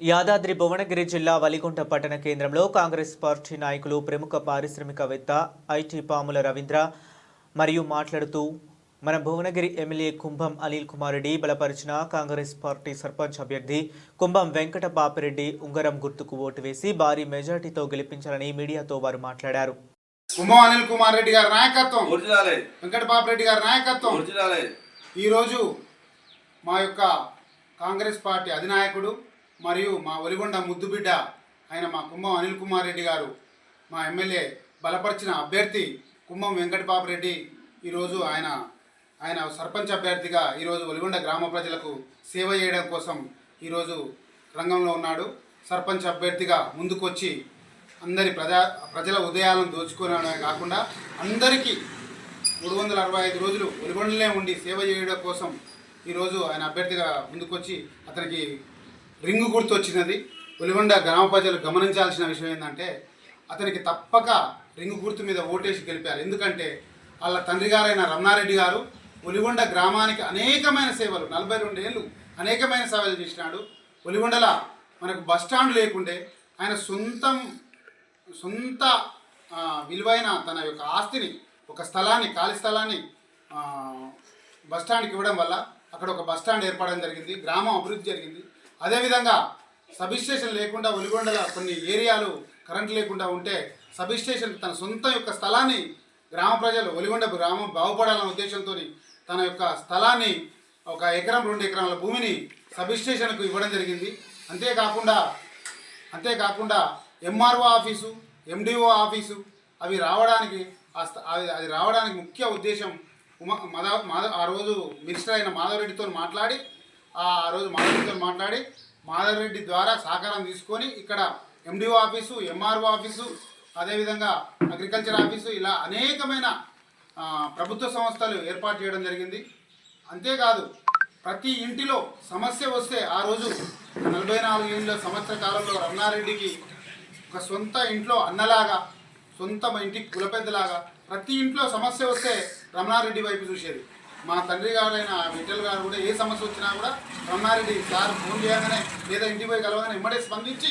యాదాద్రి భువనగిరి జిల్లా వలిగుంట పట్టణ కేంద్రంలో కాంగ్రెస్ పార్టీ నాయకులు ప్రముఖ పారిశ్రామికవేత్త ఐటీ పాముల రవీంద్ర మరియు మాట్లాడుతూ మన భువనగిరి ఎమ్మెల్యే కుంభం అనిల్ కుమార్ రెడ్డి బలపరిచిన కాంగ్రెస్ పార్టీ సర్పంచ్ అభ్యర్థి కుంభం వెంకట బాపిరెడ్డి ఉంగరం గుర్తుకు ఓటు వేసి భారీ మెజార్టీతో గెలిపించాలని మీడియాతో వారు మాట్లాడారు. ఉమా అనిల్ కుమార్ రెడ్డి గారి నాయకత్వం ఒరిజినలే. వెంకటబాబు రెడ్డి గారి నాయకత్వం. ఈరోజు మా యొక్క కాంగ్రెస్ పార్టీ అధినాయకుడు మరియు మా ఒలిగొండ ముద్దుబిడ్డ ఆయన మా కుంభం అనిల్ కుమార్ రెడ్డి గారు మా ఎమ్మెల్యే బలపరిచిన అభ్యర్థి కుంభం వెంకటబాబు రెడ్డి ఈరోజు ఆయన ఆయన సర్పంచ్ అభ్యర్థిగా ఈరోజు ఒలిగొండ గ్రామ ప్రజలకు సేవ చేయడం కోసం ఈరోజు రంగంలో ఉన్నాడు. సర్పంచ్ అభ్యర్థిగా ముందుకొచ్చి అందరి ప్రజా ప్రజల ఉదయాలను దోచుకోవడమే కాకుండా అందరికీ మూడు వందల అరవై ఐదు రోజులు ఒలిగొండలే ఉండి సేవ చేయడం కోసం ఈరోజు ఆయన అభ్యర్థిగా ముందుకొచ్చి అతనికి రింగు గుర్తు వచ్చినది ఒలిగొండ గ్రామ ప్రజలు గమనించాల్సిన విషయం ఏంటంటే అతనికి తప్పక రింగు గుర్తు మీద ఓటేసి గెలిపారు. ఎందుకంటే వాళ్ళ తండ్రి గారైన రమణారెడ్డి గారు ఒలిగొండ గ్రామానికి అనేకమైన సేవలు నలభై రెండు ఏళ్ళు అనేకమైన సేవలు చేసినాడు. ఒలిగొండల మనకు బస్ స్టాండ్ లేకుండే ఆయన సొంతం సొంత విలువైన తన యొక్క ఆస్తిని ఒక స్థలాన్ని ఖాళీ స్థలాన్ని బస్టాండ్కి బస్ స్టాండ్కి ఇవ్వడం వల్ల అక్కడ ఒక బస్ స్టాండ్ ఏర్పడడం జరిగింది. గ్రామం అభివృద్ధి జరిగింది. అదేవిధంగా సబ్ స్టేషన్ లేకుండా ఒలిగొండల కొన్ని ఏరియాలు కరెంట్ లేకుండా ఉంటే సబ్ స్టేషన్ తన సొంత యొక్క స్థలాన్ని గ్రామ ప్రజలు ఒలిగొండ గ్రామం బాగుపడాలన్న ఉద్దేశంతో తన యొక్క స్థలాన్ని ఒక ఎకరం రెండు ఎకరాల భూమిని సబ్ స్టేషన్కు ఇవ్వడం జరిగింది. అంతేకాకుండా అంతేకాకుండా ఎంఆర్ఓ ఆఫీసు ఎండిఓ ఆఫీసు అవి రావడానికి ఆ అది అది రావడానికి ముఖ్య ఉద్దేశం ఉమ మాధవ్ మాధవ్ ఆ రోజు మినిస్టర్ అయిన మాధవరెడ్డితో మాట్లాడి ఆ రోజు మాధవరెడ్డితో మాట్లాడి మాధవరెడ్డి ద్వారా సహకారం తీసుకొని ఇక్కడ ఎండిఓ ఆఫీసు ఎంఆర్ఓ ఆఫీసు అదేవిధంగా అగ్రికల్చర్ ఆఫీసు ఇలా అనేకమైన ప్రభుత్వ సంస్థలు ఏర్పాటు చేయడం జరిగింది. అంతేకాదు ప్రతి ఇంటిలో సమస్య వస్తే ఆ రోజు నలభై నాలుగు ఏళ్ళ సంవత్సర కాలంలో రమణారెడ్డికి ఒక సొంత ఇంట్లో అన్నలాగా సొంత మా ఇంటికి కులపెద్దలాగా ప్రతి ఇంట్లో సమస్య వస్తే రమణారెడ్డి వైపు చూసేది. మా తండ్రి గారైన విఠల్ గారు కూడా ఏ సమస్య వచ్చినా కూడా రమణారెడ్డి సార్ ఫోన్ చేయగానే లేదా ఇంటికి పోయి కలవగానే ఇమ్మడే స్పందించి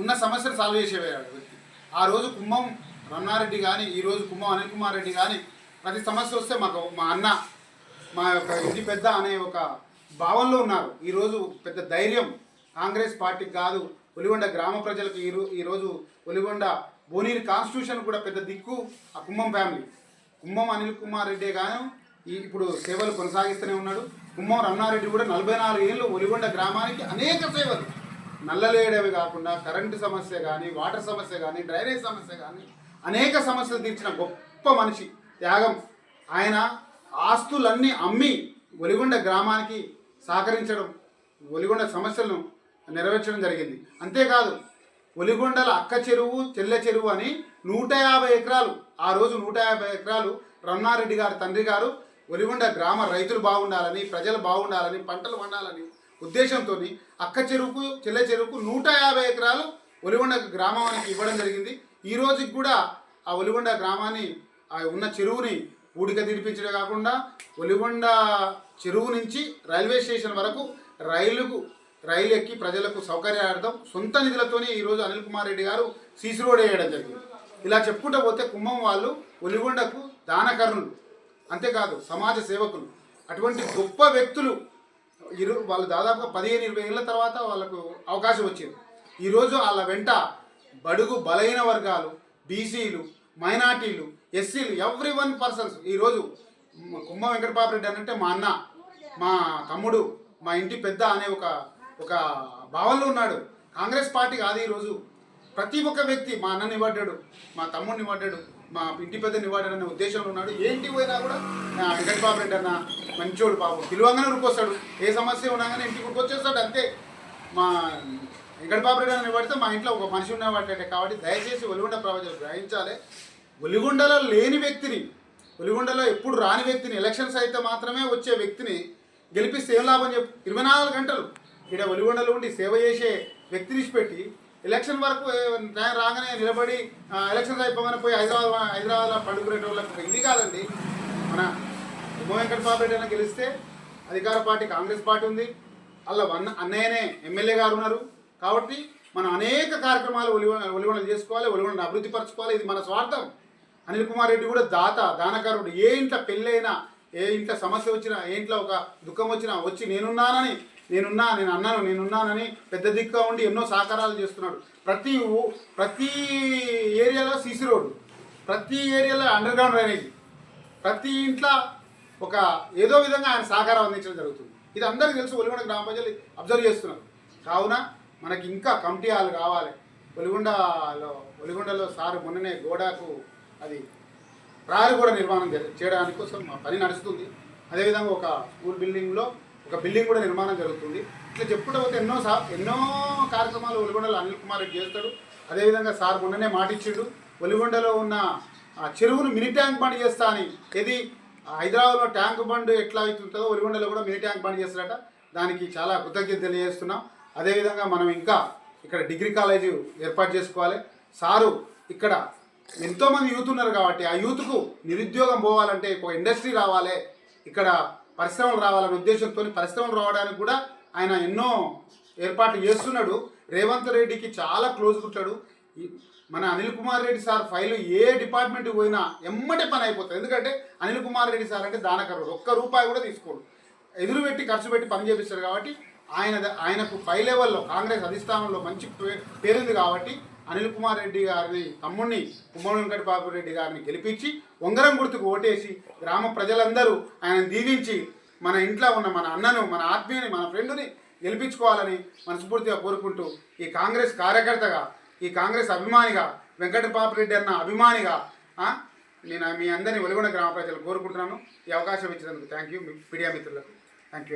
ఉన్న సమస్యను సాల్వ్ చేసేవాడు వ్యక్తి. ఆ రోజు కుంభం రమణారెడ్డి కానీ ఈ రోజు కుంభం అనిల్ కుమార్ రెడ్డి కానీ ప్రతి సమస్య వస్తే మాకు మా అన్న మా యొక్క ఇంటి పెద్ద అనే ఒక భావంలో ఉన్నారు. ఈరోజు పెద్ద ధైర్యం కాంగ్రెస్ పార్టీకి కాదు. ఒలిగొండ గ్రామ ప్రజలకు ఈరో ఈరోజు ఒలిగొండ బోనీరు కాన్స్టిట్యూషన్ కూడా పెద్ద దిక్కు ఆ కుంభం ఫ్యామిలీ. కుంభం అనిల్ కుమార్ రెడ్డి గాను ఈ ఇప్పుడు సేవలు కొనసాగిస్తూనే ఉన్నాడు. కుమ్మం రమణారెడ్డి కూడా నలభై నాలుగు ఏళ్ళు ఒలిగొండ గ్రామానికి అనేక సేవలు. నల్లలేడవి కాకుండా కరెంటు సమస్య కానీ వాటర్ సమస్య కానీ డ్రైనేజ్ సమస్య కానీ అనేక సమస్యలు తీర్చిన గొప్ప మనిషి త్యాగం. ఆయన ఆస్తులన్నీ అమ్మి ఒలిగొండ గ్రామానికి సహకరించడం ఒలిగొండ సమస్యలను నెరవేర్చడం జరిగింది. అంతేకాదు ఒలిగొండల అక్క చెరువు చెల్లె చెరువు అని నూట యాభై ఎకరాలు ఆ రోజు నూట యాభై ఎకరాలు రమణారెడ్డి గారి తండ్రి గారు ఒలిగొండ గ్రామ రైతులు బాగుండాలని ప్రజలు బాగుండాలని పంటలు పండాలని ఉద్దేశంతో అక్క చెరువుకు చెల్లె చెరువుకు నూట యాభై ఎకరాలు ఒలిగొండ గ్రామానికి ఇవ్వడం జరిగింది. ఈ రోజుకి కూడా ఆ ఒలిగొండ గ్రామాన్ని ఆ ఉన్న చెరువుని ఊడిక తీర్పించడం కాకుండా ఒలిగొండ చెరువు నుంచి రైల్వే స్టేషన్ వరకు రైలుకు రైలు ఎక్కి ప్రజలకు సౌకర్యార్థం సొంత నిధులతోనే ఈరోజు అనిల్ కుమార్ రెడ్డి గారు సీసీ రోడ్ వేయడం జరిగింది. ఇలా చెప్పుకుంటూ పోతే కుంభం వాళ్ళు ఒలిగొండకు దానకర్ణులు అంతేకాదు సమాజ సేవకులు. అటువంటి గొప్ప వ్యక్తులు ఇరు వాళ్ళు దాదాపుగా పదిహేను ఇరవై ఏళ్ళ తర్వాత వాళ్ళకు అవకాశం వచ్చింది. ఈరోజు వాళ్ళ వెంట బడుగు బలహీన వర్గాలు బీసీలు మైనార్టీలు ఎస్సీలు ఎవ్రీ వన్ పర్సన్స్ ఈరోజు మ- కుంభ వెంకటపాపరెడ్డి అంటే మా అన్న మా తమ్ముడు మా ఇంటి పెద్ద అనే ఒక ఒక భావనలో ఉన్నాడు. కాంగ్రెస్ పార్టీ కాదు ఈరోజు ప్రతి ఒక్క వ్యక్తి మా అన్నని పడ్డాడు మా తమ్ముడిని పడ్డాడు మా ఇంటి పెద్దని వాడాడు అనే ఉద్దేశంలో ఉన్నాడు. ఏంటి పోయినా కూడా నా వెంకటబాబు రెడ్డి అన్న మంచోడు పాపం పిలువంగానే ఉరికొస్తాడు ఏ సమస్య ఉన్నాగానే ఇంటికి ఉరికొచ్చేస్తాడు అంతే. మా వెంకటబాబు రెడ్డి అని పడితే మా ఇంట్లో ఒక మనిషి ఉన్నవాటే కాబట్టి దయచేసి ఒలిగొండ ప్రజలు గ్రహించాలి. ఒలిగొండలో లేని వ్యక్తిని ఒలిగొండలో ఎప్పుడు రాని వ్యక్తిని ఎలక్షన్స్ అయితే మాత్రమే వచ్చే వ్యక్తిని గెలిపిస్తే ఏం లాభం చెప్పు? ఇరవై నాలుగు గంటలు. ఇక్కడ ఒలిగొండలో ఉండి సేవ చేసే వ్యక్తిని పెట్టి ఎలక్షన్ వరకు రాగానే నిలబడి ఎలక్షన్ అయిపోగానే పోయి హైదరాబాద్ హైదరాబాద్లో పండుకునేటోళ్ళకి ఇది కాదండి. మన ఉమ వెంకటబాబు రెడ్డి అయినా గెలిస్తే అధికార పార్టీ కాంగ్రెస్ పార్టీ ఉంది. అలా వన్ అన్నయ్యనే ఎమ్మెల్యే గారు ఉన్నారు. కాబట్టి మనం అనేక కార్యక్రమాలు ఒలివ ఒలిగొనలు చేసుకోవాలి ఒలిగొండను అభివృద్ధి పరచుకోవాలి. ఇది మన స్వార్థం. అనిల్ కుమార్ రెడ్డి కూడా దాత దానకారుడు. ఏ ఇంట్లో పెళ్ళైనా ఏ ఇంట్లో సమస్య వచ్చినా ఏ ఇంట్లో ఒక దుఃఖం వచ్చినా వచ్చి నేనున్నానని నేనున్నా నేను అన్నాను నేనున్నానని పెద్ద దిక్కుగా ఉండి ఎన్నో సహకారాలు చేస్తున్నాడు. ప్రతి ప్రతి ఏరియాలో సీసీ రోడ్డు ప్రతి ఏరియాలో అండర్ గ్రౌండ్ డ్రైనేజ్ ప్రతి ఇంట్లో ఒక ఏదో విధంగా ఆయన సహకారం అందించడం జరుగుతుంది. ఇది అందరికీ తెలుసు ఒలిగొండ గ్రామ ప్రజలు అబ్జర్వ్ చేస్తున్నారు. కావున మనకి ఇంకా కమిటీ హాల్ కావాలి. ఒలిగొండలో ఒలిగొండలో సార్ మొన్ననే గోడాకు అది ప్రహరీ కూడా నిర్మాణం చేయడానికి కోసం మా పని నడుస్తుంది. అదేవిధంగా ఒక స్కూల్ బిల్డింగ్లో ఒక బిల్డింగ్ కూడా నిర్మాణం జరుగుతుంది. ఇట్లా చెప్పుకుంటూ పోతే ఎన్నో సా ఎన్నో కార్యక్రమాలు ఒలిగొండలో అనిల్ కుమార్ రెడ్డి చేస్తాడు. అదేవిధంగా సార్ మొన్ననే మాటిచ్చిండు. ఒలిగొండలో ఉన్న ఆ చెరువును మినీ ట్యాంక్ బండ్ చేస్తా అని. ఇది హైదరాబాద్లో ట్యాంక్ బండ్ ఎట్లా అవుతుంటుందో ఒలిగొండలో కూడా మినీ ట్యాంక్ బండ్ చేస్తారట. దానికి చాలా కృతజ్ఞత తెలియజేస్తున్నాం. అదేవిధంగా మనం ఇంకా ఇక్కడ డిగ్రీ కాలేజీ ఏర్పాటు చేసుకోవాలి. సారు ఇక్కడ ఎంతోమంది యూత్ ఉన్నారు కాబట్టి ఆ యూత్కు నిరుద్యోగం పోవాలంటే ఒక ఇండస్ట్రీ రావాలి ఇక్కడ పరిశ్రమలు రావాలనే ఉద్దేశంతో పరిశ్రమలు రావడానికి కూడా ఆయన ఎన్నో ఏర్పాట్లు చేస్తున్నాడు. రేవంత్ రెడ్డికి చాలా క్లోజ్ ఉంటాడు. మన అనిల్ కుమార్ రెడ్డి సార్ ఫైల్ ఏ డిపార్ట్మెంట్కి పోయినా ఎమ్మటే పని అయిపోతుంది. ఎందుకంటే అనిల్ కుమార్ రెడ్డి సార్ అంటే దానకరుడు ఒక్క రూపాయి కూడా తీసుకోడు. ఎదురు పెట్టి ఖర్చు పెట్టి పని చేపిస్తారు కాబట్టి ఆయన ఆయనకు పై లెవెల్లో కాంగ్రెస్ అధిష్టానంలో మంచి పే- పేరుంది కాబట్టి అనిల్ కుమార్ రెడ్డి గారిని తమ్ముడిని కుమ్మడి వెంకటబాబు రెడ్డి గారిని గెలిపించి ఉంగరం గుర్తుకు ఓటేసి గ్రామ ప్రజలందరూ ఆయన దీవించి మన ఇంట్లో ఉన్న మన అన్నను మన ఆత్మీయుని మన ఫ్రెండ్ని గెలిపించుకోవాలని మనస్ఫూర్తిగా కోరుకుంటూ ఈ కాంగ్రెస్ కార్యకర్తగా ఈ కాంగ్రెస్ అభిమానిగా వెంకటబాబు రెడ్డి అన్న అభిమానిగా నేను మీ అందరినీ వెలుగొండ గ్రామ ప్రజలు కోరుకుంటున్నాను. ఈ అవకాశం ఇచ్చినందుకు థ్యాంక్ యూ మీడియా మిత్రులకు.